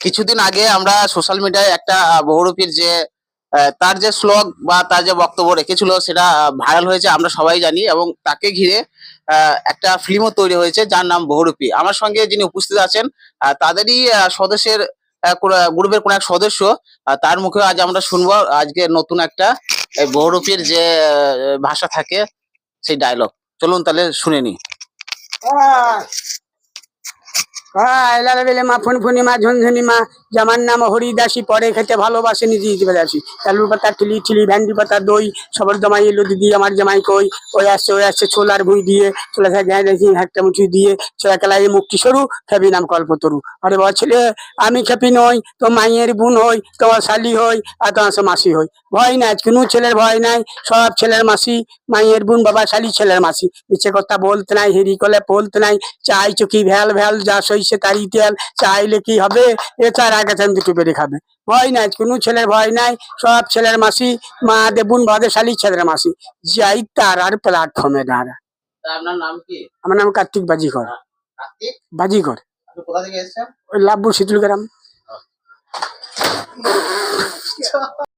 কিছুদিন আগে আমরা সোশ্যাল মিডিয়ায় একটা বহুরূপীর যে তার যে শ্লোক বা তার যে বক্তব্য রেখেছিল সেটা ভাইরাল হয়েছে, আমরা সবাই জানি এবং তাকে ঘিরে একটা ফিল্মও তৈরি হয়েছে যার নাম বহুরূপী। আমার সঙ্গে যিনি উপস্থিত আছেন তাদেরই সদস্যের গ্রুপের কোন এক সদস্য তার মুখে আজ আমরা শুনব, আজকে নতুন একটা বহুরূপীর যে ভাষা থাকে, সেই ডায়লগ চলুন তাহলে শুনে নি মা জামার নাম পরে খেতে ভালোবাসে দই আমার জামাই কই? ওই আসছে ওই আসছে, ছোলার ভুঁই দিয়ে, ছোলা দিয়ে, ছোলা মুক্তি সরু খেপি নাম কল্পতরু আরে বাবা ছেলে, আমি খেপি নই তো মাইয়ের বোন হই, তোমার শালি হই, আর তোমার সে মাসি হই। ভয় নাই, কোনো ছেলের ভয় নাই, সব ছেলের মাসি, মাইয়ের বোন, বাবা, শালি ছেলের মাসি। মিছে কথা বলতে নাই, হেরি কলে বলতে নাই, চাই চকি ভ্যাল ভ্যাল যা সইছে তারই তেল চাইলে কি হবে? এ তার আগে বেড়ে খাবে। ভয় নাই কোনো ছেলের ভয় নাই সব ছেলের মাসি মা দেবুন ভদেশালী শালি ছেলের মাসি। যাই তার আর প্ল্যাটফর্মে দাঁড়া। আপনার নাম কি? আমার নাম কার্তিক বাজিকর। কার্তিক? বাজিকর। কোথা থেকে এসেছেন? ওই লাভপুর শীতল গ্রাম